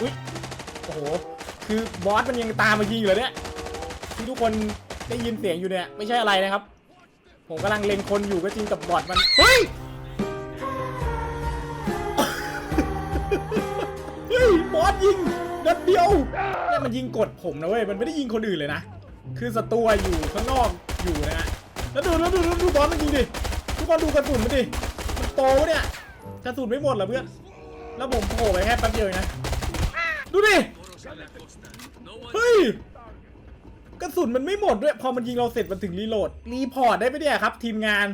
อุ้ยโอ้โห คือบอสมันยังตามมายิงอยู่เลยเนี่ย ที่ทุกคนได้ยินเสียงอยู่เนี่ย ไม่ใช่อะไรนะครับ ผมกำลังเล็งคนอยู่ก็จริงกับบอทมัน เฮ้ย เฮ้ย บอสยิงนัดเดียวเนี่ยมันยิงกดผมนะเว้ย มันไม่ได้ยิงคนอื่นเลยนะ คือศัตรูอะอยู่ข้างนอกอยู่นะฮะ แล้วดูแล้วดูแล้วดูบอสมันยิงดิ ทุกคนดูกระสุนมันดิ มันโตเนี่ย กระสุนไม่หมดเหรอเพื่อน แล้วผมโผล่ไปแค่แป๊บเดียวนะ ดูดิ เฮ้ย กระสุนมันไม่หมดด้วย พอมันยิงเราเสร็จมันถึงรีโหลด รีพอร์ตได้ไหมเนี่ยครับ ทีมงาน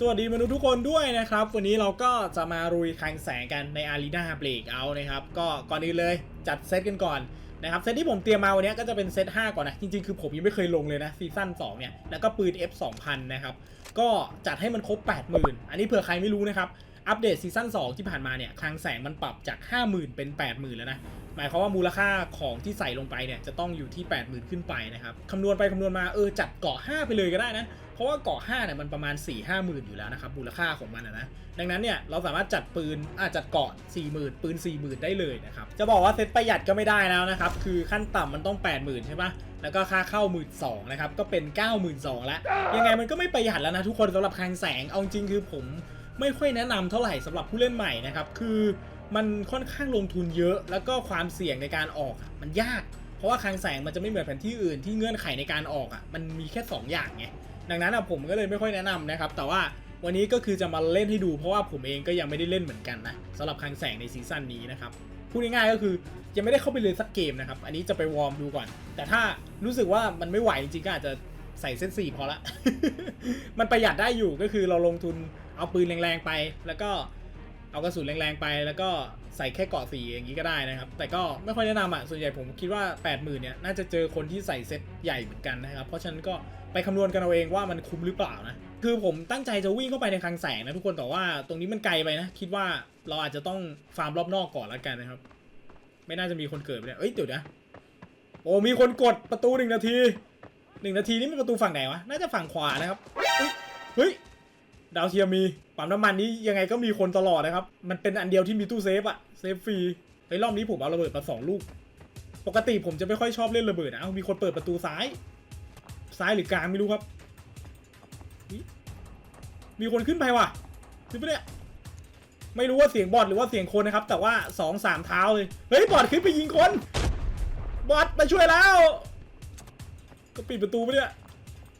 สวัสดีมนุษย์ทุกคนด้วยนะครับ วันนี้เราก็จะมารุยคลังแสงกันในอารีนาเบรกเอานะครับ ก็ก่อนอื่นเลยจัดเซตกันก่อนนะครับเซตที่ผมเตรียมมาวันนี้ก็จะเป็นเซต5ก่อนนะ จริงๆ คือผมยังไม่เคยลงเลยนะซีซั่น2เนี่ยแล้วก็ปืน F 2000นะครับก็จัดให้มันครบ 80,000 อันนี้เผื่อใครไม่รู้นะครับ อัปเดตซีซั่น2ที่ผ่านมาเนี่ยคลังแสงมันปรับจาก 50,000 เป็น 80,000 แล้วนะ หมายความว่ามูลค่าของที่ใส่ลงไปเนี่ยจะต้องอยู่ที่ 80,000 ขึ้นไปนะครับคำนวณไปคำนวณมาเออจัดเกาะ 5 ไปเลยก็ได้นะ เพราะว่าเกาะ5เนี่ยมันประมาณ 4 5หมื่นอยู่แล้วนะครับมูลค่าของมันนะ ดังนั้นเนี่ยเราสามารถจัดปืนอาจัดเกาะ 40,000 ปืน 40,000 ได้เลยนะครับ จะบอกว่าเซตประหยัดก็ไม่ได้แล้วนะครับ คือขั้นต่ำมันต้อง 80,000 ใช่ปะแล้วก็ค่าเข้า12,000นะครับก็เป็น 92,000แล้วยังไงมันก็ไม่ประหยัดแล้วนะทุกคนสำหรับคลังแสงเอาจริงคือผม ไม่ค่อยแนะนำเท่าไหร่สำหรับผู้เล่นใหม่นะครับ คือมันค่อนข้างลงทุนเยอะ แล้วก็ความเสี่ยงในการออกอะมันยาก เพราะว่าคลังแสงมันจะไม่เหมือนแผนที่อื่นที่เงื่อนไขในการออกอะมันมีแค่ 2 อย่างไงดังนั้นอะผมก็เลยไม่ค่อยแนะนำนะครับ แต่ว่าวันนี้ก็คือจะมาเล่นให้ดู เพราะว่าผมเองก็ยังไม่ได้เล่นเหมือนกันนะสำหรับคลังแสงในซีซั่นนี้นะครับพูดง่ายๆก็คือยังไม่ได้เข้าไปเลยสักเกมนะครับ อันนี้จะไปวอร์มดูก่อน แต่ถ้ารู้สึกว่ามันไม่ไหวจริงๆก็อาจจะใส่เส้นสี่พอละ มันประหยัดได้อยู่ก็คือเราลงทุน เอาปืนแรงๆไป แล้วก็เอากระสุนแรงๆไป แล้วก็ใส่แค่เกาะสีอย่างนี้ก็ได้นะครับ แต่ก็ไม่ค่อยแนะนำอะส่วนใหญ่ผมคิดว่า 80,000เนี่ยน่าจะเจอคนที่ใส่เซ็ตใหญ่เหมือนกันนะครับ เพราะฉะนั้นก็ไปคำนวณกันเอาเองว่ามันคุ้มหรือเปล่านะคือผมตั้งใจจะวิ่งเข้าไปในคลังแสงนะทุกคนแต่ว่าตรงนี้มันไกลไปนะ คิดว่าเราอาจจะต้องฟาร์มรอบนอกก่อนแล้วกันนะครับ ไม่น่าจะมีคนเกิดไปเนี่ยเอ้ยเดี๋ยวนะโอ้มีคนกดประตูหนึ่งนาทีหนึ่งนาทีนี่เป็นประตูฝั่งไหนวะน่าจะฝั่งขวานะครับเฮ้ยเฮ้ย ดาวเทียมมีปั๊มน้ำมันนี้ยังไงก็มีคนตลอดนะครับ มันเป็นอันเดียวที่มีตู้เซฟอะเซฟฟรีไอ้รอบนี้ผมเอาระเบิดมาสองลูก ปกติผมจะไม่ค่อยชอบเล่นระเบิดนะเอามีคนเปิดประตูซ้าย ซ้ายหรือกลางไม่รู้ครับ มีคนขึ้นไปว่ะขึ้นไปเนี่ยไม่รู้ว่าเสียงบอทหรือว่าเสียงคนนะครับ แต่ว่าสองสามเท้าเลย เฮ้ยบอทขึ้นไปยิงคน บอทมาช่วยแล้ว ก็ปิดประตูไปเนี่ย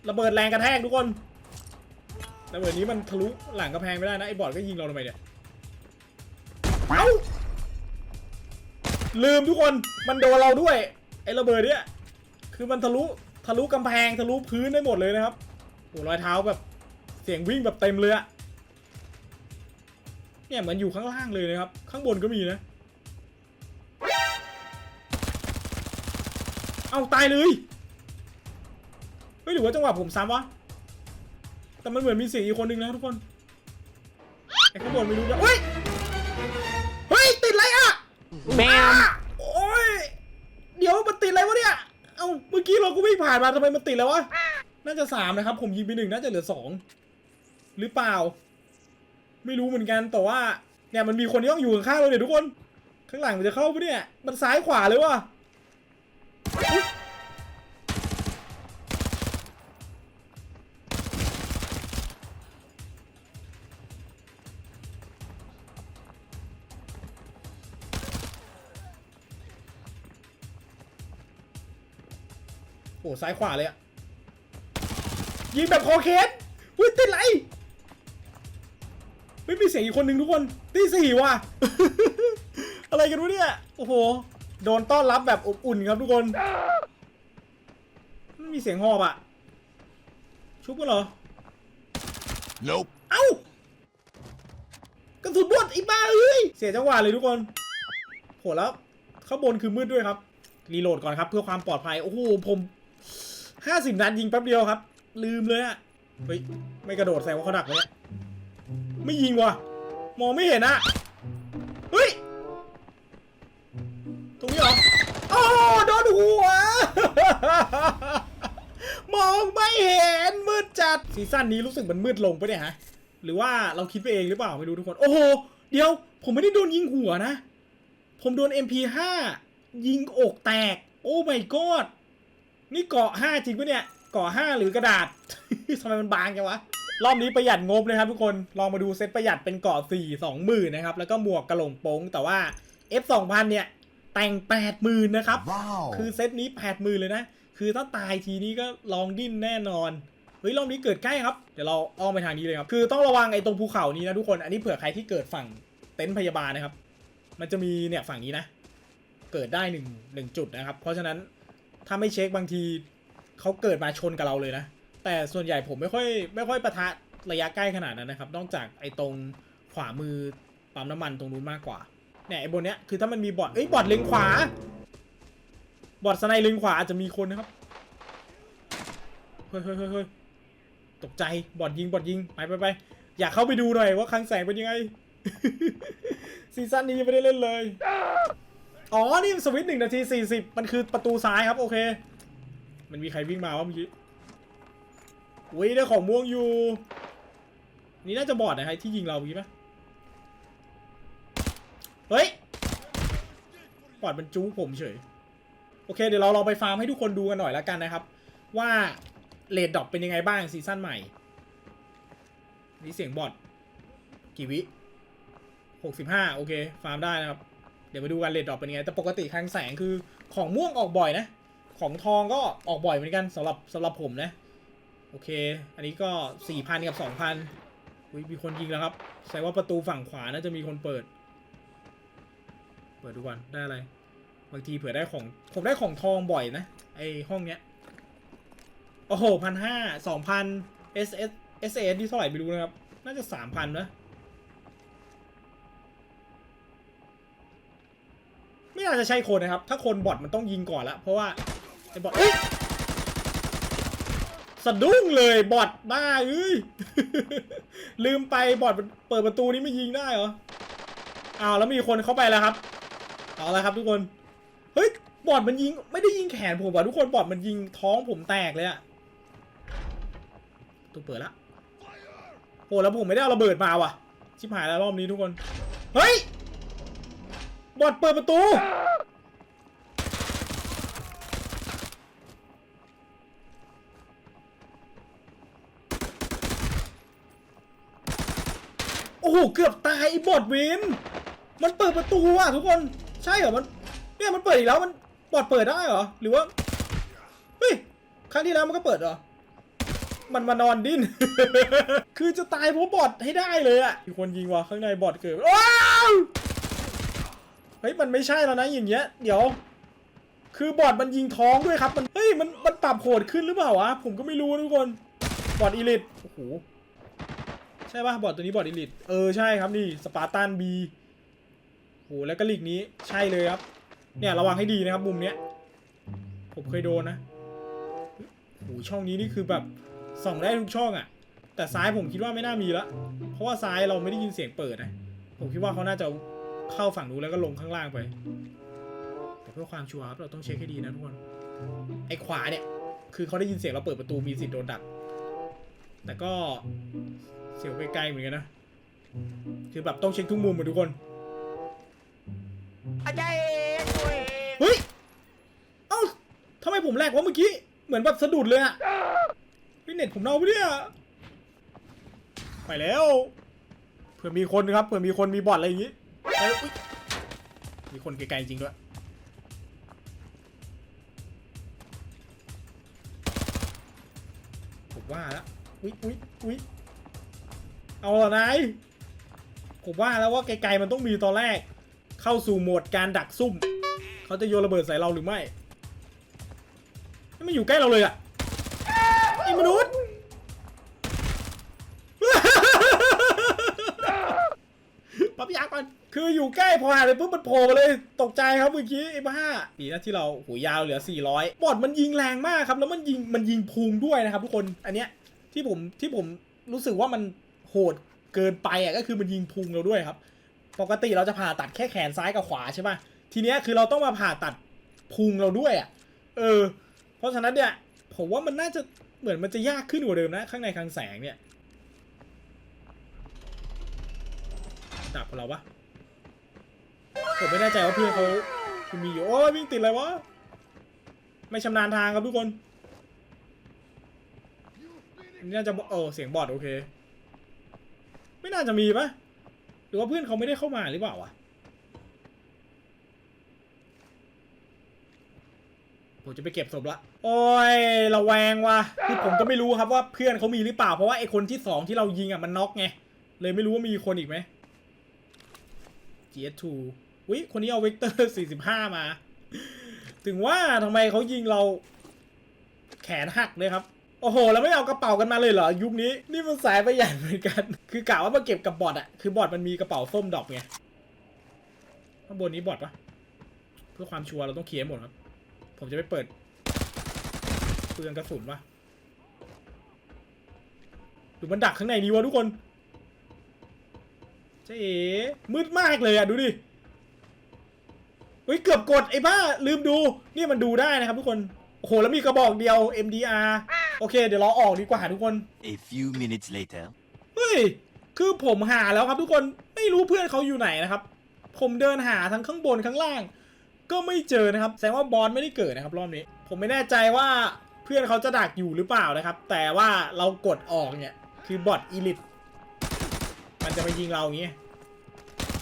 ระเบิดแรงกระแทกทุกคน ระเบิดนี้มันทะลุหลังกระแพงไม่ได้นะไอ้บอดก็ยิงเราทำไมเนี่ยเอ้าลืมทุกคนมันโดนเราด้วย ไอ้ระเบิดเนี่ยคือมันทะลุทะลุกำแพงทะลุพื้นได้หมดเลยนะครับโอ้รอยเท้าแบบเสียงวิ่งแบบเต็มเลยอะเนี่ยเหมือนอยู่ข้างล่างเลยนะครับ ข้างบนก็มีนะ เอาตายเลย เฮ้ยหรือว่าจังหวะผมซ้ำวะ แต่มันเหมือนมีเสียงอีกคนนึงนะทุกคนไอ้ข้างบนไม่รู้นะเฮ้ยเฮ้ยติดอะไรอะแมวอะโอ้ยเดี๋ยวมันติดอะไรวะเนี่ยเอ้าเมื่อกี้เราก็วิ่งผ่านมาทำไมมันติดแล้ววะน่าจะสามนะครับ ผมยิงไปหนึ่งน่าจะเหลือสองหรือเปล่า ไม่รู้เหมือนกันแต่ว่าเนี่ยมันมีคนที่ต้องอยู่ข้างๆเราเนี่ยทุกคน ข้างหลังมันจะเข้าปะเนี่ยมันซ้ายขวาเลยวะ ซ้ายขวาเลยอะยิงแบบคอเคสอุ้ยติดไรไม่มีเสียงอีกคนหนึ่งทุกคนตีสี่ว่ะ อะไรกันวะเนี่ย โอ้โห โดนต้อนรับแบบอบอุ่นครับทุกคนไม่มีเสียงหอบอะชุบกันเหรอ Nope. เอ้ากระสุนบดไอ้บ้าเอ้ย เสียจังหวะเลยทุกคนโหแล้วข้างบนคือมืดด้วยครับ รีโหลดก่อนครับเพื่อความปลอดภัย โอ้โหผม ห้าสิบนัดยิงแป๊บเดียวครับ ลืมเลยอะเฮ้ยไม่กระโดดแซงว่าเขาดักเนี่ยไม่ยิงว่ะมองไม่เห็นอะเฮ้ยตรงนี้เหรอโอ้โดนหัว มองไม่เห็นมืดจัดซีซั่นนี้รู้สึกมันมืดลงปะเนี่ยฮะ หรือว่าเราคิดไปเองหรือเปล่าไม่รู้ทุกคน โอ้โห เดี๋ยว ผมไม่ได้โดนยิงหัวนะผผมโดน MP5 ยิงอกแตก โอ้ my god นี่เกาะ5จริงปะเนี่ยเกาะ5หรือกระดาษ ทำไมมันบางจังวะรอบนี้ประหยัดงบนะครับทุกคนลองมาดูเซตประหยัดเป็นเกาะ4 20,000นะครับแล้วก็หมวกกระโหลงโป้งแต่ว่า F 2000เนี่ยแต่ง80,000นะครับ Wow. คือเซตนี้80,000เลยนะ คือถ้าตายทีนี้ก็ลองดิ้นแน่นอนเฮ้ยรอบนี้เกิดใกล้ครับ เดี๋ยวเราอ้อมไปทางนี้เลยครับ คือต้องระวังไอ้ตรงภูเขานี้นะทุกคน อันนี้เผื่อใครที่เกิดฝั่งเต็นท์พยาบาลนะครับ มันจะมีเนี่ยฝั่งนี้นะ เกิดได้หนึ่งหนึ่งจุดนะครับ เพราะฉะนั้น ถ้าไม่เช็คบางทีเขาเกิดมาชนกับเราเลยนะ แต่ส่วนใหญ่ผมไม่ค่อยไม่ค่อยประทะระยะใกล้ขนาดนั้นนะครับ นอกจากไอ้ตรงขวามือปั๊มน้ำมันตรงนู้นมากกว่าเนี่ยไอ้บนเนี้ยคือถ้ามันมีบอทเอ้ยบอทเลงขวา บอทสไนเลงขวาอาจจะมีคนนะครับเฮ้ยเฮ้ยเฮ้ยเฮ้ยตกใจบอทยิงบอทยิงไปไปไปอยากเข้าไปดูหน่อยว่าคลังแสงเป็นยังไงซีซั่นนี้ยังไม่ได้เล่นเลย อ๋อ นี่สวิตช์หนึ่งนาทีสี่สิบมันคือประตูซ้ายครับ โอเค มันมีใครวิ่งมาวะเมื่อกี้อุ้ยได้ของม่วงอยู่ นี่น่าจะบอดนะครที่ยิงเราเมื่อกี้ปะเฮ้ยบอดมันจู้ผมเฉย โอเค เดี๋ยวเราลองไปฟาร์มให้ทุกคนดูกันหน่อยแล้วกันนะครับ ว่าเลดดอปเป็นยังไงบ้างซีซั่นใหม่ นี่เสียงบอทกี่วิหกสิบห้าโอเค ฟาร์มได้นะครับ เดี๋ยวมาดูกันเลดดรอปเป็นยังไง แต่ปกติคลังแสงคือของม่วงออกบ่อยนะ ของทองก็ออกบ่อยเหมือนกันสำหรับสำหรับผมนะ โอเค อันนี้ก็สี่พันกับสองพันมีคนยิงแล้วครับ แสดงว่าประตูฝั่งขวาน่าจะมีคนเปิด เปิดดูก่อนได้อะไร บางทีเผื่อได้ของ ผมได้ของทองบ่อยนะ ไอห้องเนี้ย โอ้โหพันห้าสองพัน S S S S ที่เท่าไหร่ไม่รู้นะครับ น่าจะสามพันนะ ไม่น่าจะใช่คนนะครับ ถ้าคนบอทมันต้องยิงก่อนละเพราะว่าไอ้บอทเอ้ยสะดุ้งเลยบอทบ้าเอ้ยลืมไปบอทเปิดประตูนี้ไม่ยิงได้เหรออ้าวแล้วมีคนเข้าไปแล้วครับเอาละครับทุกคนเฮ้ยบอดมันยิงไม่ได้ยิงแขนผมว่ะทุกคนบอดมันยิงท้องผมแตกเลยอะตัวเปิดละโอ้แล้วผมไม่ได้เอาระเบิดมาว่ะชิบหายแล้วรอบนี้ทุกคนเฮ้ย บอดเปิดประตู โอ้โห เกือบตายไอ้บอดวิน มันเปิดประตูอะทุกคน ใช่เหรอ มัน เนี่ยมันเปิดอีกแล้ว มันบอดเปิดได้เหรอ หรือว่า เฮ้ย ครั้งที่แล้วมันก็เปิดเหรอมันมานอนดิ้น คือจะตายเพราะบอดให้ได้เลยอะมีคนยิงว่ะข้างในบอดเกิดว้า เฮ้ยมันไม่ใช่แล้วนะอย่างเงี้ย เดี๋ยว คือบอดมันยิงท้องด้วยครับ มันเฮ้ยมันมันปรับโหดขึ้นหรือเปล่าวะผมก็ไม่รู้ทุกคนบอดอีลิทโอ้โหใช่ป่ะบอดตัวนี้บอดอีลิทเออใช่ครับนี่สปาร์ตันบีโหแล้วก็ลีกนี้ใช่เลยครับ เนี่ยระวังให้ดีนะครับมุมเนี้ยผมเคยโดนนะโหช่องนี้นี่คือแบบส่องได้ทุกช่องอะ่ะ แต่ซ้ายผมคิดว่าไม่น่ามีละเพราะว่าซ้ายเราไม่ได้ยินเสียงเปิดนะผมคิดว่าเขาน่าจะ เข้าฝั่งนู้นแล้วก็ลงข้างล่างไป แต่เพื่อความชัวร์ครับเราต้องเช็คให้ดีนะทุกคนไอ้ขวาเนี่ย คือเขาได้ยินเสียงเราเปิดประตูมีสิทธิ์โดนดัก แต่ก็เสียวไกลๆเหมือนกันนะคือแบบต้องเช็คทุกมุมเหมือนทุกคนอาจารย์เองตัวเองเฮ้ยเอ้าทำไมผมแรกวะเมื่อกี้เหมือนแบบสะดุดเลยอะพี่เน็ตผมเน่าไปเนี่ยไปแล้วเผื่อมีคนครับเผื่อมีคนมีบอทอะไรอย่างงี้ เอ้ยอุ๊ยมีคนไกลๆจริงด้วย ผมว่าแล้วอุ๊ยอุ๊ยอุ๊ยเอาละนายผมว่าแล้วว่าไกลๆมันต้องมีตอนแรก เข้าสู่โหมดการดักซุ่ม เขาจะโยนระเบิดใส่เราหรือไม่ไม่อยู่ใกล้เราเลยอะไอ้มนุษย์ ปั๊บยาก่อนคืออยู่ใกล้พอหาเลยปุ๊บมันโผล่มาเลยตกใจครับเมื่อกี้ไอ้บ้าดีนะที่เราหูยาวเหลือ 400 บอดมันยิงแรงมากครับ แล้วมันยิงมันยิงพุงด้วยนะครับทุกคนอันเนี้ยที่ผมที่ผมรู้สึกว่ามันโหดเกินไปอะก็คือมันยิงพุงเราด้วยครับ ปกติเราจะผ่าตัดแค่แขนซ้ายกับขวาใช่ป่ะทีเนี้ยคือเราต้องมาผ่าตัดพุงเราด้วยอะเออ เพราะฉะนั้นเนี่ยผมว่ามันน่าจะเหมือนมันจะยากขึ้นกว่าเดิมนะ ข้างในคลังแสงเนี่ย ดับของเราปะผมไม่แน่ใจว่าเพื่อนเขาคุณมีอยู่โอ้ยวิ่งติดอะไรวะไม่ชำนาญทางครับทุกคนนนี่น่าจะเออเสียงบอดโอเค ไม่น่าจะมีปะหรือว่าเพื่อนเขาไม่ได้เข้ามาหรือเปล่าวะผมจะไปเก็บศพละ โอ้ยระแวงว่ะคือผมก็ไม่รู้ครับว่าเพื่อนเขามีหรือเปล่า เพราะว่าไอคนที่สองที่เรายิงอะมันน็อกไง เลยไม่รู้ว่ามีคนอีกไหม GS2 อุ้ยคนนี้เอาเวกเตอร์ 45 มา ถึงว่าทำไมเขายิงเราแขนหักเลยครับ โอ้โห แล้วไม่เอากระเป๋ากันมาเลยเหรอ ยุคนี้ นี่มันสายประหยัดเหมือนกัน คือกะว่ามาเก็บกับบอทอะคือบอทมันมีกระเป๋าส้มดอกไงข้างบนนี้บอทปะเพื่อความชัวร์เราต้องเคลียร์หมดครับ ผมจะไปเปิดเปลืองกระสุนปะหรือมันดักข้างในนี้วะทุกคน จ๊เอ๋มืดมากเลยอะดูดิเฮ้ยเกือบกดไอ้บ้าลืมดู นี่มันดูได้นะครับทุกคน โอ้โหแล้วมีกระบอกเดียว MDR โอเค เดี๋ยวเราออกดีกว่าทุกคน A few minutes later. เฮ้ย คือผมหาแล้วครับทุกคน ไม่รู้เพื่อนเขาอยู่ไหนนะครับ ผมเดินหาทั้งข้างบนข้างล่าง ก็ไม่เจอนะครับ แสดงว่าบอสไม่ได้เกิดนะครับรอบนี้ ผมไม่แน่ใจว่าเพื่อนเขาจะดักอยู่หรือเปล่านะครับ แต่ว่าเรากดออกเนี่ย คือบอทอีลิทมันจะมายิงเราอย่างเงี้ย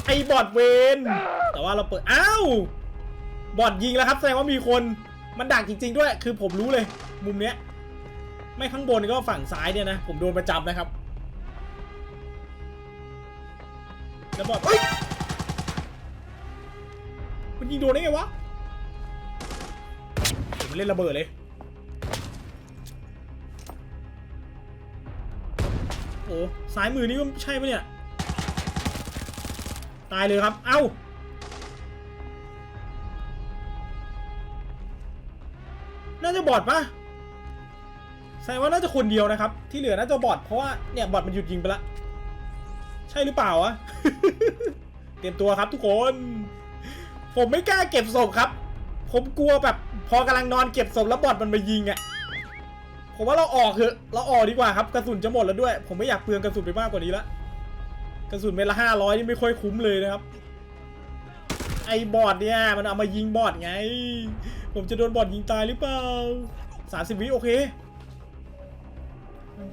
ไอ้บอทเวนแต่ว่าเราเปิด อ้าว บอทยิงแล้วครับ แสดงว่ามีคน มันดักจริง ๆ ด้วย คือผมรู้เลย มุมเนี้ย ไม่ข้างบนก็ฝั่งซ้ายเนี่ยนะ ผมโดนประจำนะครับ แล้วบอทเฮ้ย มันยิงโดนได้ไงวะ ผมเล่นระเบิดเลย โอ้ ซ้ายมือนี่ก็ใช่ปะเนี่ย ตายเลยครับ เอ้า น่าจะบอดปะแสดงว่าน่าจะคนเดียวนะครับ ที่เหลือน่าจะบอดเพราะว่าเนี่ยบอดมันหยุดยิงไปละ ใช่หรือเปล่าวะ เตรียมตัวครับทุกคน ผมไม่กล้าเก็บศพครับ ผมกลัวแบบพอกำลังนอนเก็บศพแล้วบอดมันมายิงอะ่ะผมว่าเราออกเถอะ เราออกดีกว่าครับ กระสุนจะหมดแล้วด้วย ผมไม่อยากเปลืองกระสุนไปมากกว่านี้ละ กระสุนเม็ดละห้าร้อยนี่ไม่ค่อยคุ้มเลยนะครับ ไอ้บอดเนี่ยมันเอามายิงบอดไง ผมจะโดนบอดยิงตายหรือเปล่าสามสิบวิโอเค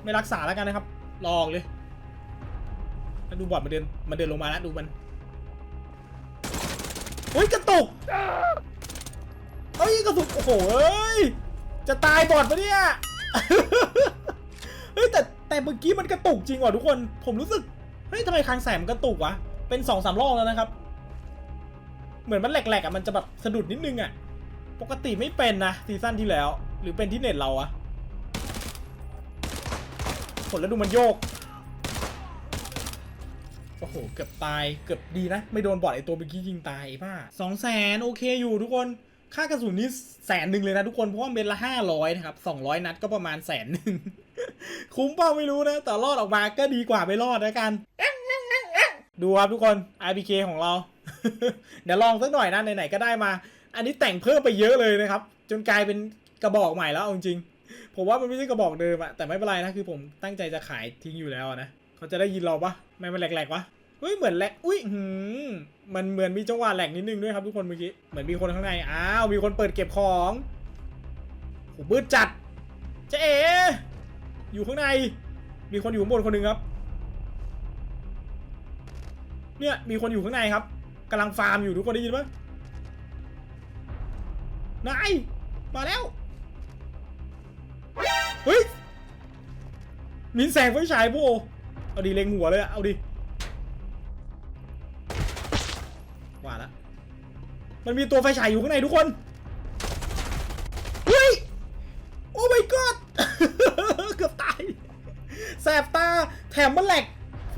ไม่รักษาแล้วกันนะครับรอออกเลยดูบอดมาเดินมาเดินลงมาแล้วดูมันเฮ้ยกระตุกเฮ้ยกระตุกโอ้โหเอ้ยจะตายบอดปะเนี่ยเฮ้ยแต่แต่เมื่อกี้มันกระตุกจริงว่ะทุกคน ผมรู้สึก เฮ้ยทำไมคางแสมนกระตุกวะ เป็นสองสามรอบแล้วนะครับ เหมือนมันแหลกๆอะมันจะแบบสะดุดนิดนึงอะ ปกติไม่เป็นนะซีซั่นที่แล้ว หรือเป็นที่เน็ตเราอะผลแล้วดูมันโยก โอ้โห เกือบตาย เกือบดีนะ ไม่โดนบอดไอตัวเมื่อกี้ยิงตายไอ้บ้าสองแสนโอเคอยู่ทุกคน ค่ากระสุนนี่แสนหนึ่งเลยนะทุกคน เพราะว่าเม็ดละห้าร้อยนะครับสองร้อยนัดก็ประมาณแสนหนึ่ง คุ้มเปล่าไม่รู้นะ แต่รอดออกมาก็ดีกว่าไม่รอดแล้วกัน ดูครับทุกคน RPK ของเรา เดี๋ยวลองสักหน่อยนะไหนๆก็ได้มา อันนี้แต่งเพิ่มไปเยอะเลยนะครับ จนกลายเป็นกระบอกใหม่แล้วเอาจริงๆผมว่ามันไม่ใช่กระบอกเดิมอะแต่ไม่เป็นไรนะคือผมตั้งใจจะขายทิ้งอยู่แล้วนะเขาจะได้ยินเราปะไม่มันแหลกๆวะเฮ้ยเหมือนแหลกอุ้ยหืมมันเหมือนมีจังหวะแหลกนิดนึงด้วยครับทุกคนเมื่อกี้เหมือนมีคนข้างในอ้าวมีคนเปิดเก็บของโหมืดจัดเจ๊เออยู่ข้างใน มีคนอยู่ข้างบนคนหนึ่งครับ เนี่ยมีคนอยู่ข้างในครับกำลังฟาร์มอยู่ทุกคนได้ยินปะนายมาแล้วเฮ้ยมินแสงไฟฉายพวกเอาดีเล็งหัวเลยอะเอาดิว่าละมันมีตัวไฟฉายอยู่ข้างในทุกคนเฮ้ยโอ้ my god เกือบตายแสบตาแถมมันแหลก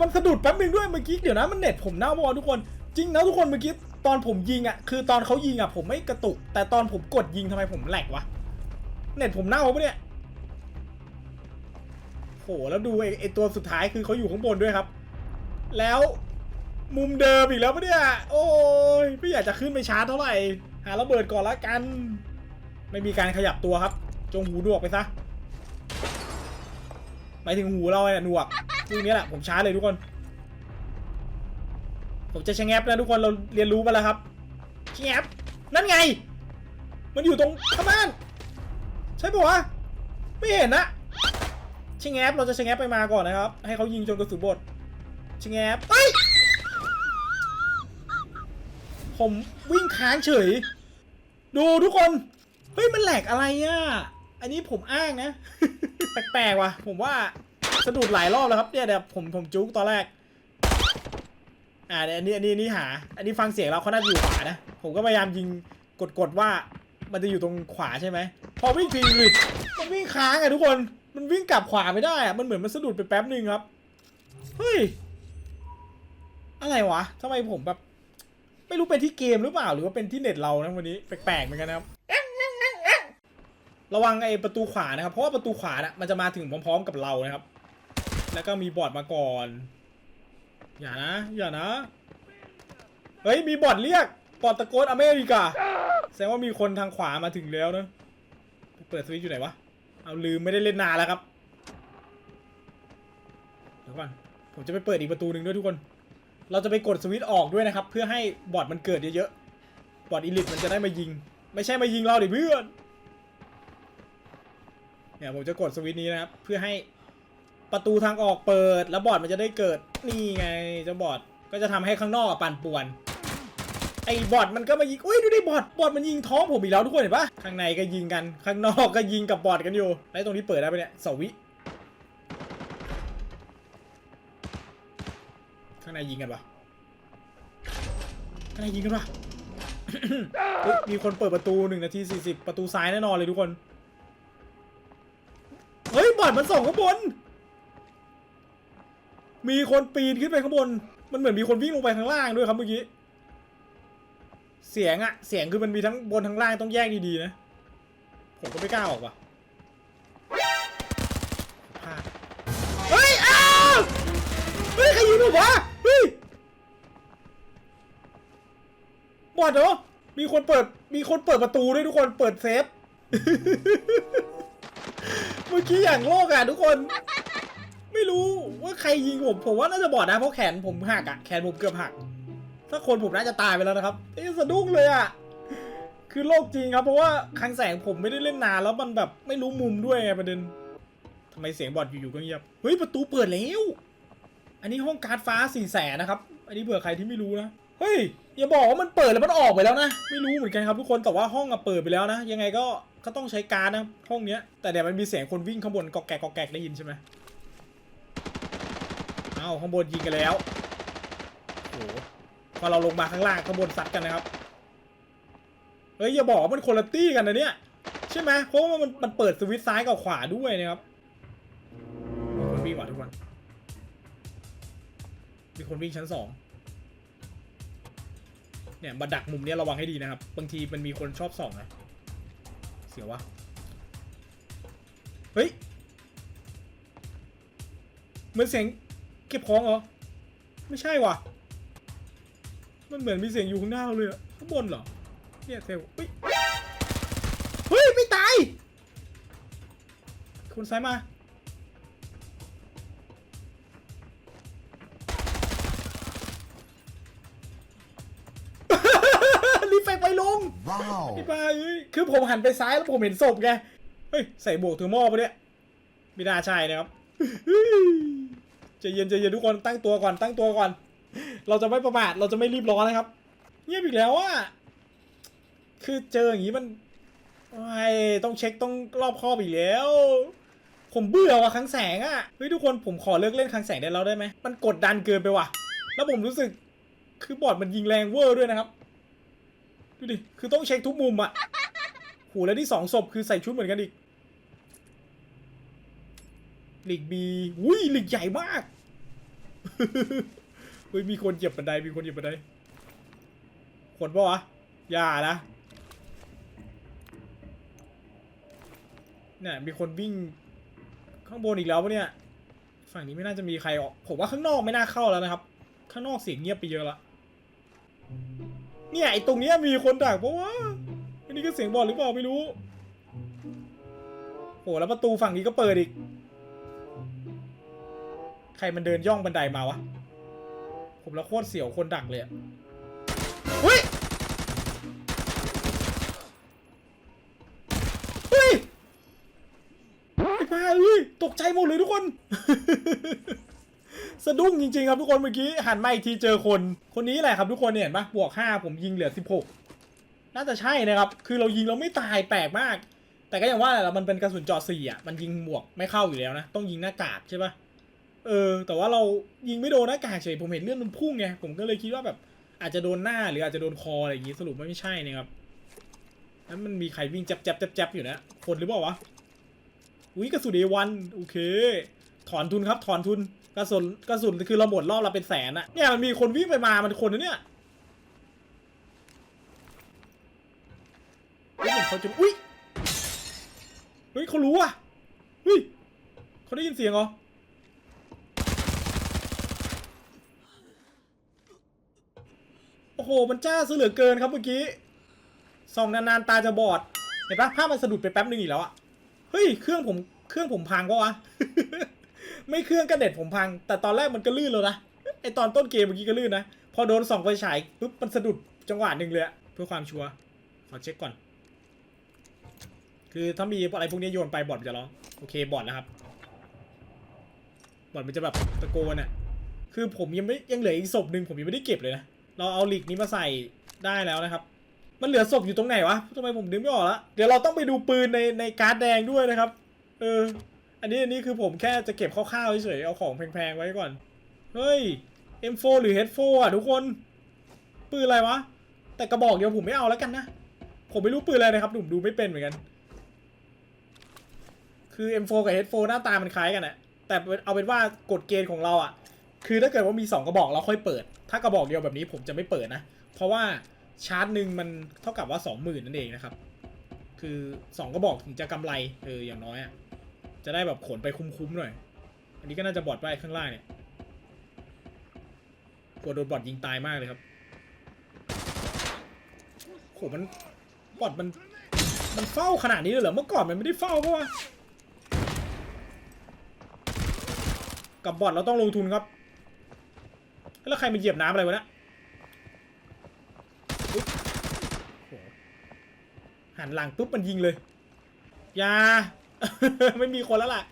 มันสะดุดแป๊บนึงด้วยเมื่อกี้เดี๋ยวนะมันเน็ตผมเน่าบอทุกคน จริงนะทุกคนเมื่อกี้ตอนผมยิงอะคือตอนเขายิงอะผมไม่กระตุก แต่ตอนผมกดยิงทำไมผมแหลกวะเน็ตผมเน่าปะเนี่ยโหแล้วดูไอ้ไอตัวสุดท้ายคือเขาอยู่ข้างบนด้วยครับ แล้วมุมเดิมอีกแล้วปะเนี่ยโอ้ยไม่อยากจะขึ้นไปชาร์จเท่าไหร่ หาระเบิดก่อนละกัน ไม่มีการขยับตัวครับ จงหูดวกไปซะหมายถึงหูเราเนี่ยหนวก ทีนี้แหละผมช้าเลยทุกคน ผมจะชะแงบนะทุกคนเราเรียนรู้มาแล้วครับชะแงบนั่นไง มันอยู่ตรงข้างบ้าน ใช่ปะวะไม่เห็นนะชะแงบเราจะชะแงบไปมาก่อนนะครับ ให้เขายิงจนกระสุนบดชะแงบเอ้ยผมวิ่งค้างเฉย ดูทุกคน เฮ้ย มันแหลกอะไรอะ อันนี้ผมอ้างนะ แปลกๆว่ะ ผมว่า สะดุดหลายรอบแล้วครับเนี่ยเดี๋ยวผมผมจุกตอนแรก อ่าเดี๋ยวอันนี้อันนี้นนี้หา อันนี้ฟังเสียงแล้วเขาน่าจะอยู่ขวานะ ผมก็พยายามยิงกดๆว่ามันจะอยู่ตรงขวาใช่ไหม พอวิ่งทีนึงมันวิ่งค้างอะทุกคน มันวิ่งกลับขวาไม่ได้อะมันเหมือนมันสะดุดไปแป๊บหนึ่งครับ เฮ้ย อะไรวะทำไมผมแบบ ไม่รู้เป็นที่เกมหรือเปล่า หรือว่าเป็นที่เน็ตเรานะวันนี้แปลกๆเหมือนกันนะครับ ระวังไอ้ประตูขวานะครับ เพราะว่าประตูขวาน่ะมันจะมาถึงพร้อมๆกับเรานะครับ แล้วก็มีบอทมาก่อน อย่านะ อย่านะ เฮ้ย มีบอทเรียก บอทตะโกนอเมริกา แสดงว่ามีคนทางขวามาถึงแล้วนะ เปิดสวิตช์อยู่ไหนวะ เอาลืมไม่ได้เล่นนานแล้วครับ เดี๋ยวก่อน ผมจะไปเปิดอีกประตูหนึ่งด้วยทุกคน เราจะไปกดสวิตช์ออกด้วยนะครับ เพื่อให้บอทมันเกิดเยอะๆ บอทอีลิทมันจะได้มายิง ไม่ใช่มายิงเราดิเพื่อนเนี่ยผมจะกดสวิตช์นี้นะครับ เพื่อให้ ประตูทางออกเปิดแล้วบอทมันจะได้เกิดนี่ไงเจ้าบอทก็จะทำให้ข้างนอกปั่นป่วน ไอ้บอทมันก็มายิงอุ้ยดูดิบอทบอทมันยิงท้องผมอีกแล้วทุกคนเห็นปะข้างในก็ยิงกัน ข้างนอกก็ยิงกับบอทกันอยู่แล้วตรงนี้เปิดได้ไปเนี่ยสวิข้างในยิงกันปะข้างในยิงกันปะมีคนเปิดประตูหนึ่งนาทีสี่สิบประตูซ้ายแน่นอนเลยทุกคน เฮ้ยบอดมันส่งข้างบน มีคนปีนขึ้นไปข้างบน มันเหมือนมีคนวิ่งลงไปข้างล่างด้วยครับเมื่อกี้ เสียงอะเสียงคือมันมีทั้งบนทั้งล่างต้องแยกดีๆนะ ผมก็ไม่กล้าออกว่ะพลาดเฮ้ย อ้าวเฮ้ยใครยิงผมวะเฮ้ยบอดเหรอมีคนเปิด มีคนเปิดประตูด้วยทุกคน เปิดเซฟ เมื่อกี้อย่างโลกอะทุกคน ไม่รู้ว่าใครยิงผม ผมว่าน่าจะบอดนะเพราะแขนผมหักอะแขนผมเกือบหัก ถ้าคนผมน่าจะตายไปแล้วนะครับเอ้ยสะดุ้งเลยอะคือโลกจริงครับเพราะว่าคลังแสงผมไม่ได้เล่นนานแล้วมันแบบไม่รู้มุมด้วยไงประเด็นทำไมเสียงบอดอยู่ๆก็เงียบเฮ้ยประตูเปิดแล้ว อันนี้ห้องการ์ดฟ้าสี่แสนนะครับ อันนี้เผื่อใครที่ไม่รู้นะเฮ้ยอย่าบอกว่ามันเปิดแล้วมันออกไปแล้วนะ ไม่รู้เหมือนกันครับทุกคนแต่ว่าห้องอะเปิดไปแล้วนะ ยังไงก็ก็ต้องใช้การนะห้องเนี้ยแต่เดี๋ยวมันมีเสียงคนวิ่งข้างบนกอกแกกกอกแกกได้ยินใช่ไหม เอาข้างบนยิงกันแล้วโอ้พอเราลงมาข้างล่างข้างบนซัดกันนะครับ เฮ้ยอย่าบอกว่ามันคนละตี้กันนะเนี่ยใช่ไหมเพราะว่ามันมันเปิดสวิตซ้ายกับขวาด้วยนะครับมีคนวิ่งว่ะทุกคนมีคนวิ่งชั้นสองเนี่ยมาดักมุมเนี้ยระวังให้ดีนะครับ บางทีมันมีคนชอบส่องนะเสียวะเฮ้ยเหมือนเสียง เก็บของเหรอ ไม่ใช่ว่ะ มันเหมือนมีเสียงอยู่ข้างหน้าเราเลยอะข้างบนเหรอ เนี่ยเซลลเฮ้ย เฮ้ย ไม่ตาย คนซ้ายมา รีบไปไปลง Wow. พี่ป้าเอ้ยคือผมหันไปซ้ายแล้วผมเห็นศพไง เฮ้ย ใส่บวกเทอร์โมปะเนี่ยไม่น่าใช่นะครับเฮ้ย ใจเย็นใจเย็นทุกคนตั้งตัวก่อนตั้งตัวก่อน เราจะไม่ประมาทเราจะไม่รีบร้อนนะครับ เงียบอีกแล้วอะคือเจออย่างนี้มันไอ้ต้องเช็คต้องรอบคอบอีกแล้ว ผมเบื่อว่ะคลังแสงอะเฮ้ยทุกคนผมขอเลิกเล่นคลังแสงได้แล้วได้ไหมมันกดดันเกินไปว่ะ แล้วผมรู้สึกคือบอร์ดมันยิงแรงเวอร์ด้วยนะครับดูดิคือต้องเช็คทุกมุมอะโหแล้วที่สองศพคือใส่ชุดเหมือนกันอีก ลีกบีอุ้ยลีกใหญ่มากเฮ้ยมีคนเหยียบบันไดมีคนเหยียบบันไดคนปะวะอย่านะเนี่ยมีคนวิ่งข้างบนอีกแล้วปะเนี่ย ฝั่งนี้ไม่น่าจะมีใครออก ผมว่าข้างนอกไม่น่าเข้าแล้วนะครับ ข้างนอกเสียงเงียบไปเยอะละเนี่ยไอตรงเนี้ยมีคนดักเพราะว่าอันนี้ก็เสียงบอลหรือเปล่าไม่รู้โหแล้วประตูฝั่งนี้ก็เปิดอีก ใครมันเดินย่องบันไดมาวะโหผมละโคตรเสียวคนดักเลยอะเฮ้ยเฮ้ยไอ้พาเอ้ยตกใจหมดเลยทุกคน สะดุ้งจริง ๆ ครับทุกคนเมื่อกี้หันมาอีกทีเจอคน คนนี้แหละครับทุกคนเนี่ยเห็นปะบวกห้าผมยิงเหลือสิบหกน่าจะใช่นะครับ คือเรายิงเราไม่ตายแปลกมาก แต่ก็อย่างว่าแหละมันเป็นกระสุนเจาะสี่อะ มันยิงหมวกไม่เข้าอยู่แล้วนะ ต้องยิงหน้ากากใช่ปะ เออ แต่ว่าเรายิงไม่โดนหน้ากากเฉยผมเห็นเลือดมันพุ่งไงผมก็เลยคิดว่าแบบ อาจจะโดนหน้าหรืออาจจะโดนคออะไรอย่างงี้สรุปว่าไม่ใช่นะครับนั้นมันมีใครวิ่งจับจับจับจับอยู่นะคนหรือเปล่าวะอุ้ยกระสุนเอวันโอเค ถอนทุนครับ ถอนทุนกระสุนกระสุนคือเราหมดรอบเราเป็นแสนอะเนี่ยมันมีคนวิ่งไปมามันคนนะเนี่ยเฮ้ยเหมือนเขาจะอุ้ยเฮ้ยเขารู้อะเฮ้ยเขาได้ยินเสียงเหรอ โอ้โห มันจ้าซะเหลือเกินครับเมื่อกี้ส่องนานๆตาจะบอด เห็นปะภาพมันสะดุดไปแป๊บนึงอีกแล้วอะเฮ้ย เครื่องผม เครื่องผมพังปะวะ ไม่เครื่องกระเด็ดผมพัง แต่ตอนแรกมันก็ลื่นแล้วนะ ไอตอนต้นเกมเมื่อกี้ก็ลื่นนะ พอโดนส่องไฟฉายปุ๊บ มันสะดุดจังหวะหนึ่งเลยอะเพื่อความชัวร์ ขอเช็คก่อน คือถ้ามีอะไรพวกนี้โยนไปบอทมันจะร้อง โอเคบอทแล้วครับ บอทมันจะแบบตะโกนอะคือผมยังไม่ยังเหลืออีกศพหนึ่งผมยังไม่ได้เก็บเลยนะ เราเอาหลีกนี้มาใส่ได้แล้วนะครับ มันเหลือศพอยู่ตรงไหนวะทำไมผมนึกไม่ออกละเดี๋ยวเราต้องไปดูปืนในในการ์ดแดงด้วยนะครับ เออ อันนี้อันนี้คือผมแค่จะเก็บคร่าวๆเฉยๆเอาของแพงๆไว้ก่อน เฮ้ย M4 หรือ H4 อะทุกคน ปืนอะไรวะ แต่กระบอกเดียวผมไม่เอาแล้วกันนะ ผมไม่รู้ปืนอะไรนะครับผมดูไม่เป็นเหมือนกัน คือ M4 กับ H4 หน้าตามันคล้ายกันอะแต่เอาเป็นว่ากฎเกณฑ์ของเราอะ คือถ้าเกิดว่ามี 2 กระบอกเราค่อยเปิด ถ้ากระบอกเดียวแบบนี้ผมจะไม่เปิดนะ เพราะว่าชาร์จหนึ่งมันเท่ากับว่า 20,000นั่นเองนะครับ คือ 2 กระบอกถึงจะกำไรเอออย่างน้อยอะจะได้แบบขนไปคุ้มๆหน่อย อันนี้ก็น่าจะบอดไว้ข้างล่างเนี่ยกลัวโดนบอดยิงตายมากเลยครับโหมันบอดมันมันเฝ้าขนาดนี้เลยเหรอเมื่อก่อนมันไม่ได้เฝ้าเพราะว่ากับบอดเราต้องลงทุนครับ แล้วใครมาเหยียบน้ำอะไรวะเนะอุ๊ยหันหลังปุ๊บมันยิงเลยอยา ไม่มีคนแล้วล่ะ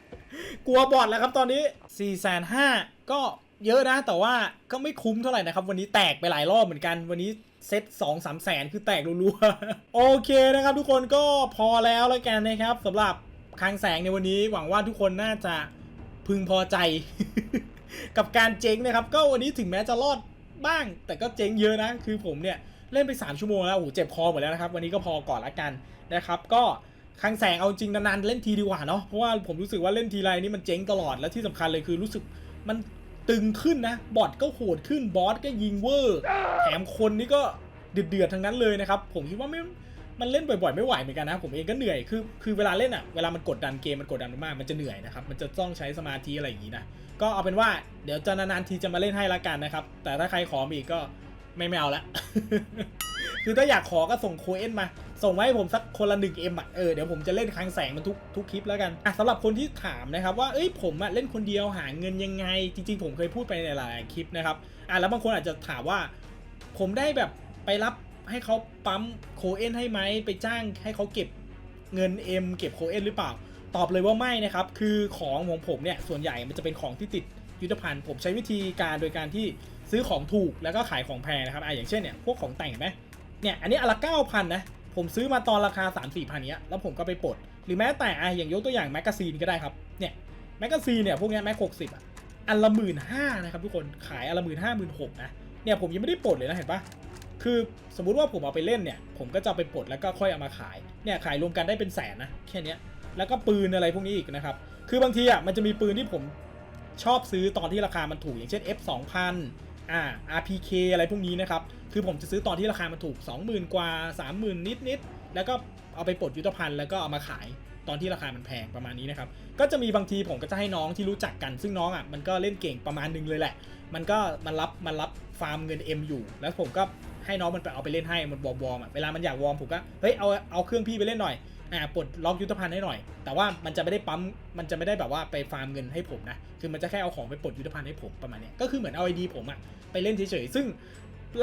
กลัวบอดแล้วครับตอนนี้4ี่แสนห้าก็เยอะนะแต่ว่าก็ไม่คุ้มเท่าไหร่นะครับ วันนี้แตกไปหลายรอบเหมือนกัน วันนี้เซตสองสามแสนคือแตกรัวๆ โอเคนะครับทุกคนก็พอแล้วแล้วกันนะครับสำหรับคลังแสงในวันนี้หวังว่าทุกคนน่าจะพึงพอใจ กับการเจ๊งนะครับ ก็วันนี้ถึงแม้จะรอดบ้าง แต่ก็เจ๊งเยอะนะ คือผมเนี่ยเล่นไป 3 ชั่วโมงแล้วโอ้โหเจ็บคอหมดแล้วนะครับ วันนี้ก็พอก่อนละกันนะครับ ก็คังแสงเอาจริงนานๆเล่นทีดีกว่าเนาะเพราะว่าผมรู้สึกว่าเล่นทีไรนี่มันเจ๊งตลอดและที่สำคัญเลยคือรู้สึกมันตึงขึ้นนะ บอทก็โหดขึ้นบอสก็ยิงเวอร์แถมคนนี่ก็เดือดๆทั้งนั้นเลยนะครับ ผมคิดว่าไม่มันเล่นบ่อยๆไม่ไหวเหมือนกันนะผมเองก็เหนื่อยคือคือเวลาเล่นอะเวลามันกดดันเกมมันกดดันมากมันจะเหนื่อยนะครับมันจะต้องใช้สมาธิอะไรอย่างนี้นะ ก็เอาเป็นว่าเดี๋ยวจะนานๆทีจะมาเล่นให้ละกันนะครับ แต่ถ้าใครขออีกก็ไม่ไม่เอาละ คือถ้าอยากขอก็ส่งโคเอ็นมา ส่งมาให้ผมสักคนละหนึ่งเอ็มอะ เออเดี๋ยวผมจะเล่นคลังแสงมันทุกทุกคลิปแล้วกัน อะสำหรับคนที่ถามนะครับว่า เอ้ยผมอะเล่นคนเดียวหาเงินยังไง จริงๆ ผมเคยพูดไปในหลายคลิปนะครับ อะแล้วบางคนอาจจะถามว่า ผมได้แบบไปรับให้เขาปั๊มโคเอ็นให้ไหมไปจ้างให้เขาเก็บเงิน M เก็บโคเอ็นหรือเปล่า ตอบเลยว่าไม่นะครับ คือของของผมเนี่ยส่วนใหญ่มันจะเป็นของที่ติดยุทธภัณฑ์ผมใช้วิธีการโดยการที่ซื้อของถูกแล้วก็ขายของแพงนะครับอะอย่างเช่นเนี่ยพวกของแต่งไหมเนี่ยอันนี้อนละเก้าพันนะผมซื้อมาตอนราคา 3 4พันเนี้ยแล้วผมก็ไปปลดหรือแม้แต่อะอย่างยกตัวอย่างแมกกาซีนก็ได้ครับเนี่ยแมกกาซีนเนี่ยพวกเนี้ยแม็กหกสิบอะอันละหมื่นห้านะครับทุกคนขายอันละหมื่นห้าหมื่นหกนะเนี่ยผมยังไม่ได้ปลดเลยนะเห็นปะคือสมมุติว่าผมเอาไปเล่นเนี่ย ผมก็จะไปปลดแล้วก็ค่อยเอามาขายเนี่ยขายรวมกันได้เป็นแสนนะแค่นี้ แล้วก็ปืนอะไรพวกนี้อีกนะครับ คือบางทีอะมันจะมีปืนที่ผมชอบซื้อตอนที่ราคามันถูกอย่างเช่น F 2 0 0 0อ่า RPK อะไรพวกนี้นะครับ คือผมจะซื้อตอนที่ราคามันถูก 20,000 กว่า 30,000 นิดนิดๆแล้วก็เอาไปปลดยุทธภัณฑ์แล้วก็เอามาขายตอนที่ราคามันแพงประมาณนี้นะครับ ก็จะมีบางทีผมก็จะให้น้องที่รู้จักกัน ซึ่งน้องอะมันก็เล่นเก่งประมาณนึงเลยแหละ มันก็มันรับมันรับฟาร์มเงิน M อยู่ แล้วผมก็ให้น้องมันไปเอาไปเล่นให้มันวอร์มวอร์มอะ เวลามันอยากวอร์มผมก็ เฮ้ยเอาเอาเครื่องพี่ไปเล่นหน่อย อ่าปลดล็อกยุทธภัณฑ์ให้หน่อย แต่ว่ามันจะไม่ได้ปั๊มมันจะไม่ได้แบบว่าไปฟาร์มเงินให้ผมนะคือมันจะแค่เอาของไปปลดยุทธภัณฑ์ให้ผมประมาณนี้ก็คือเหมือนเอาไอดีผมอะไปเล่นเฉยๆซึ่ง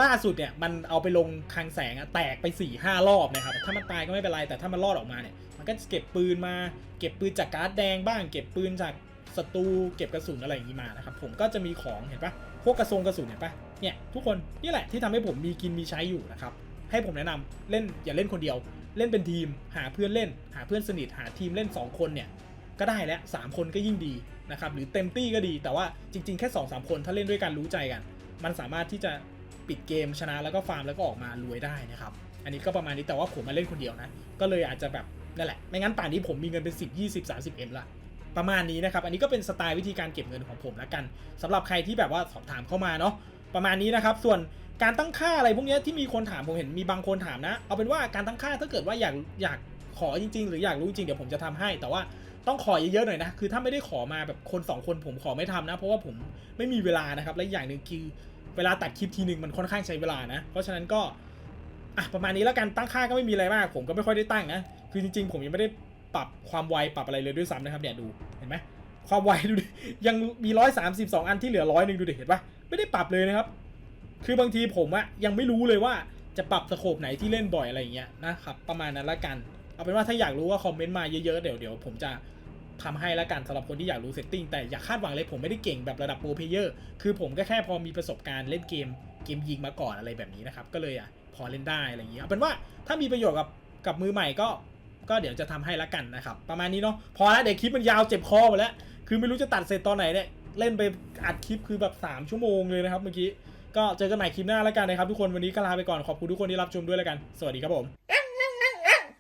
ล่าสุดเนี่ยมันเอาไปลงคลังแสงอะแตกไป4ี่ห้ารอบนะครับถ้ามันตายก็ไม่เป็นไรแต่ถ้ามันรอดออกมาเนี่ยมันก็จะเก็บปืนมาเก็บปืนจากการ์ดแดงบ้าง เก็บปืนจากศัตรูเก็บกระสุนอะไรอย่างนี้มานะครับผมก็จะมีของเห็นปะพวกกระสุนกระสุนเห็นปะเนี่ยทุกคนนี่แหละที่ทำให้ผมมีกินมีใช้อยู่นะครับให้ผมแนะนำเล่นอย่าเล่นคนเดียว เล่นเป็นทีม หาเพื่อนเล่น หาเพื่อนสนิท หาทีมเล่น 2 คนเนี่ย ก็ได้แล้ว 3 คนก็ยิ่งดีนะครับ หรือเต็มตี้ก็ดี แต่ว่าจริง ๆ แค่ 2 3 คนถ้าเล่นด้วยกันรู้ใจกัน มันสามารถที่จะปิดเกมชนะแล้วก็ฟาร์มแล้วก็ออกมารวยได้นะครับ อันนี้ก็ประมาณนี้ แต่ว่าผมมาเล่นคนเดียวนะ ก็เลยอาจจะแบบนั่นแหละ ไม่งั้นป่านนี้ผมมีเงินเป็น 10 20 30 M ละประมาณนี้นะครับ อันนี้ก็เป็นสไตล์วิธีการเก็บเงินของผมและกันสำหรับใครที่แบบว่าสอบถามเข้ามาเนาะ ประมาณนี้นะครับ ส่วน การตั้งค่าอะไรพวกนี้ที่มีคนถามผมเห็นมีบางคนถามนะ เอาเป็นว่าการตั้งค่าถ้าเกิดว่าอยากอยากขอจริง ๆ หรืออยากรู้จริงเดี๋ยวผมจะทำให้ แต่ว่าต้องขอเยอะๆหน่อยนะ คือถ้าไม่ได้ขอมาแบบคนสองคนผมขอไม่ทำนะ เพราะว่าผมไม่มีเวลานะครับและอีกอย่างหนึ่งคือเวลาตัดคลิปทีหนึ่งมันค่อนข้างใช้เวลานะ เพราะฉะนั้นก็อะประมาณนี้แล้วกันตั้งค่าก็ไม่มีอะไรมาก ผมก็ไม่ค่อยได้ตั้งนะ คือจริง ๆ ผมยังไม่ได้ปรับความไวปรับอะไรเลยด้วยซ้ำนะครับเนี่ยดูเห็นไหมความไวดูดิยังมีร้อยสามสิบสองอันที่เหลือร้อยหนึ่งดูดิเห็นปะไม่ได้ปรับเลยนะครับ คือบางทีผมอะยังไม่รู้เลยว่าจะปรับสโคปไหนที่เล่นบ่อยอะไรอย่างเงี้ยนะครับประมาณนั้นละกัน เอาเป็นว่าถ้าอยากรู้ว่าคอมเมนต์มาเยอะๆเดี๋ยวเดี๋ยวผมจะทำให้ละกันสำหรับคนที่อยากรู้เซตติ้งแต่อย่าคาดหวังเลยผมไม่ได้เก่งแบบระดับโปรเพลเยอร์คือผมก็แค่พอมีประสบการณ์เล่นเกมเกมยิงมาก่อนอะไรแบบนี้นะครับ ก็เลยอะพอเล่นได้อะไรอย่างเงี้ยเอาเป็นว่าถ้ามีประโยชน์กับกับมือใหม่ก็ก็เดี๋ยวจะทำให้ละกันนะครับ ประมาณนี้เนาะพอแล้วเดี๋ยวคลิปมันยาวเจ็บคอหมดแล้ว คือไม่รู้จะตัดเสร็จตอนไหนเนี่ยเล่นไปอัดคลิปคือแบบ 3 ชั่วโมงเลยนะครับเมื่อกี้ ก็เจอกันใหม่คลิปหน้าแล้วกันนะครับทุกคนวันนี้ก็ลาไปก่อนขอบคุณทุกคนที่รับชมด้วยแล้วกัน สวัสดีครับผม